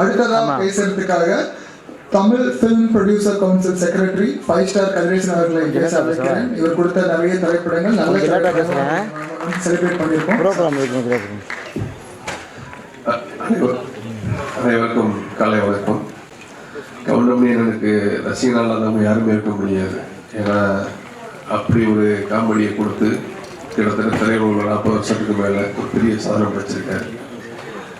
அடுத்ததா ஆமா. பேசுறதுக்காக Tamil film producer council secretary five star Kathiresan அவர்களை பேச வைக்கிறேன். இவர் கொடுத்த நிறைய திரைப்படங்கள் நல்ல செலிப்ரேட் பண்ணியிருக்கோம். அனைவருக்கும் காலை வணக்கம். கவுண்டமணியனுக்கு ரசிகனால் இல்லாமல் யாருமே இருக்க முடியாது. ஏன்னா அப்படி ஒரு காமெடியை கொடுத்து கிட்டத்தட்ட திரையுலக நாற்பது வருஷத்துக்கு மேலே ஒரு பெரிய சாதனை படைச்சிருக்காரு.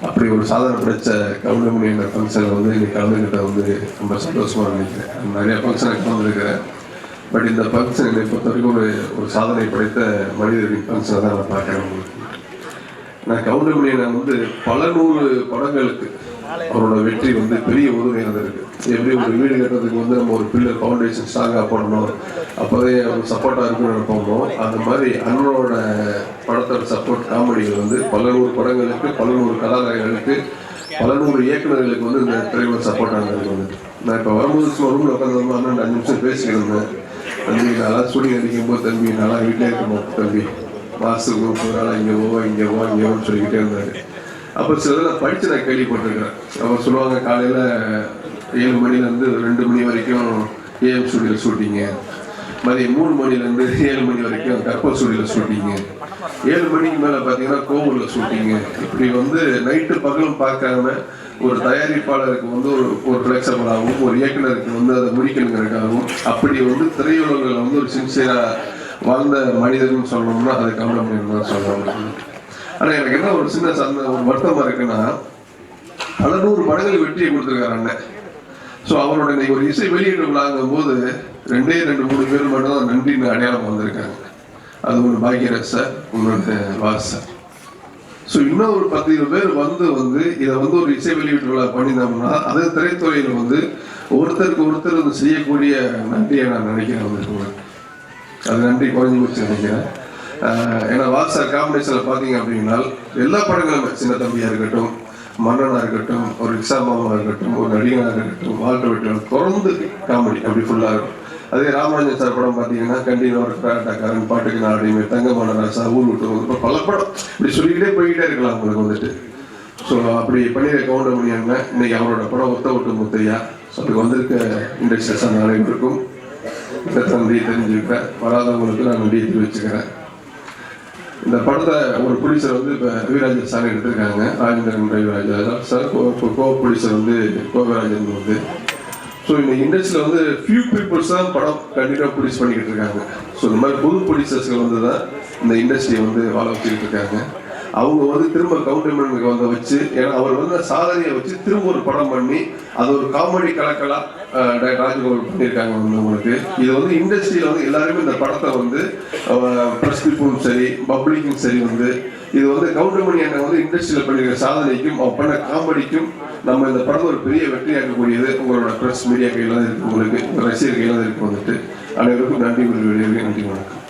அப்படி ஒரு சாதனை படைச்ச கவுண்டமணியன் ஃபங்க்ஷனில் வந்து இன்னைக்கு கலந்துக்கிட்ட வந்து ரொம்ப சந்தோஷமாக நினைக்கிறேன் நிறைய ஃபங்க்ஷனுக்கு கலந்துருக்கிறேன். பட் இந்த ஃபங்க்ஷன் என்னை பொறுத்த வரைக்கும் ஒரு ஒரு சாதனை படைத்த மனிதரின் ஃபங்க்ஷனை தான் நான் பார்க்குறேன் உங்களுக்கு. நான் கவுண்டமணியனை வந்து பல நூறு படங்களுக்கு அவரோட வெற்றி வந்து பெரிய உதவி எப்படி ஒரு வீடு கட்டுறதுக்கு வந்து நம்ம ஒரு பில்லர் ஃபவுண்டேஷன் ஸ்ட்ராங்காக போடணும் அப்போதே அவங்க சப்போர்ட்டாக இருக்கும்னு நினைப்போமோ அந்த மாதிரி அண்ணனோட படத்தோட சப்போர்ட் காமெடிகள் வந்து பல நூறு படங்களுக்கு பல நூறு கதாநாயகர்களுக்கு பல நூறு இயக்குநர்களுக்கு வந்து இந்த திரைப்படம் சப்போர்ட் ஆனது வந்து நான் இப்போ வரும்போது சும்மா ரூமில் உட்காந்து அண்ணன் அஞ்சு நிமிஷம் பேசிக்கிட்டு இருந்தேன். தம்பி நல்லா ஷூட்டிங் அடிக்கும் போது தம்பி நல்லா வீட்டிலே இருக்கணும் தம்பி மாசத்துக்கு முப்பது நாள் இங்கே போவோம் இங்கே போவோம் இங்கே போன்னு சொல்லிக்கிட்டே இருந்தாரு. அப்போ சில நான் படித்து நான் கேள்விப்பட்டிருக்கிறேன். அவர் சொல்லுவாங்க காலையில் ஏழு மணிலேருந்து ரெண்டு மணி வரைக்கும் ஏஎம் ஸ்டுடியோ ஷூட்டிங்கு மதியம் மூணு மணிலேருந்து ஏழு மணி வரைக்கும் கற்பல் ஸ்டுடியோவில் ஷூட்டிங்கு ஏழு மணிக்கு மேலே பார்த்தீங்கன்னா கோவிலில் ஷூட்டிங்கு இப்படி வந்து நைட்டு பகலும் பார்க்காம ஒரு தயாரிப்பாளருக்கு வந்து ஒரு ஒரு ஃப்ளெக்சபிளாகவும் ஒரு இயக்குனருக்கு வந்து அதை முடிக்கணுங்கிறதுக்காகவும் அப்படி வந்து திரையுலகில் வந்து ஒரு சின்சியராக வாழ்ந்த மனிதர்னு சொல்லணும்னா அது கவனம் தான் சொல்லணும். ஆனால் எனக்கு என்ன ஒரு சின்ன சந்த ஒரு வருத்தமாக இருக்குன்னா பல நூறு படங்கள் வெற்றியை கொடுத்துருக்காரு அண்ணன். ஸோ அவருடைய ஒரு இசை வெளியீட்டு விழாங்கும் போது ரெண்டே ரெண்டு மூணு பேர் மட்டும் தான் நன்றின்னு அடையாளம் வந்திருக்காங்க. அது ஒரு பாக்யராஜ் சார் இன்னொன்று வாஸ் சார். ஸோ இன்னும் ஒரு பத்து இருபது பேர் வந்து வந்து இதை வந்து ஒரு இசை வெளியீட்டு விழா பண்ணியிருந்தோம்னா அது திரைத்துறையில் வந்து ஒருத்தருக்கு ஒருத்தர் வந்து செய்யக்கூடிய நன்றியை நான் நினைக்கிறேன் வந்து அது நன்றி குறைஞ்சி போச்சு நினைக்கிறேன். ஏன்னா ஏன்னா வாட்ஸ்அப் காம்பினேஷனில் பார்த்தீங்க அப்படின்னா எல்லா படங்களும் சின்ன தம்பியாக இருக்கட்டும் மன்னனாக இருக்கட்டும் ஒரு ரிக்ஷா இருக்கட்டும் ஒரு நடிகனாக இருக்கட்டும் வாழ்க்கை வெற்றி தொடர்ந்து காமெடி அப்படி ஃபுல்லாக இருக்கும். அதே ராமராஜன் சார் படம் பார்த்தீங்கன்னா கண்டிப்பாக ஒரு கராட்டாக்காரன் பாட்டுக்கு நாடியுமே தங்கமான ராசா ஊர் விட்டு வந்து இப்போ பல படம் இப்படி சொல்லிக்கிட்டே போய்கிட்டே இருக்கலாம் உங்களுக்கு வந்துட்டு. ஸோ அப்படி பண்ணிய கவுண்டமணி அண்ணன் இன்னைக்கு அவரோட படம் ஒத்த விட்டு முத்தையா அப்படி அதுக்கு வந்திருக்க இண்டஸ்ட்ரியஸ் அனைவருக்கும் இந்த நன்றியை தெரிஞ்சுக்கிறேன் வராதவங்களுக்கு நான் நன்றியை தெரிவிச்சுக்கிறேன். இந்த படத்தை ஒரு ப்ரொடியூசர் வந்து இப்போ ரவிராஜன் சார் எடுத்திருக்காங்க. Rajendran Raviraja. Sir co co producer வந்து கோபராஜன் வந்து. ஸோ இந்த இண்டஸ்ட்ரியில் வந்து ஃபியூ பீப்புள்ஸ் தான் படம் கண்டிப்பாக ப்ரொடியூஸ் பண்ணிக்கிட்டு இருக்காங்க. ஸோ இந்த மாதிரி புது ப்ரொடியூசர்ஸ்கள் வந்து தான் இந்த இண்டஸ்ட்ரியை வந்து வாழ வச்சுக்கிட்டு இருக்காங்க. அவங்க வந்து திரும்ப கவுண்டர்மெண்ட்டுக்கு வந்து வச்சு ஏன்னா அவர் வந்து சாதனையை வச்சு திரும்ப ஒரு படம் பண்ணி அது ஒரு காமெடி கலக்கலா ராஜகோபால் பண்ணியிருக்காங்க வந்து உங்களுக்கு. இது வந்து இண்டஸ்ட்ரியில் வந்து எல்லாருமே இந்த படத்தை வந்து ப்ரெஸ் பீப்புளும் சரி பப்ளிக்கும் சரி வந்து இது வந்து கவுண்டர்மணி அண்ணன் வந்து இண்டஸ்ட்ரியில் பண்ணிருக்க சாதனைக்கும் அவர் பண்ண காமெடிக்கும் நம்ம இந்த படம் ஒரு பெரிய வெற்றியாக்கக்கூடியது உங்களோட ப்ரெஸ் மீடியா கையில் தான் இருக்கு உங்களுக்கு ரசிகர் கையில் தான் இருக்கு வந்துட்டு. அனைவருக்கும் நன்றி ஒரு நன்றி வணக்கம்.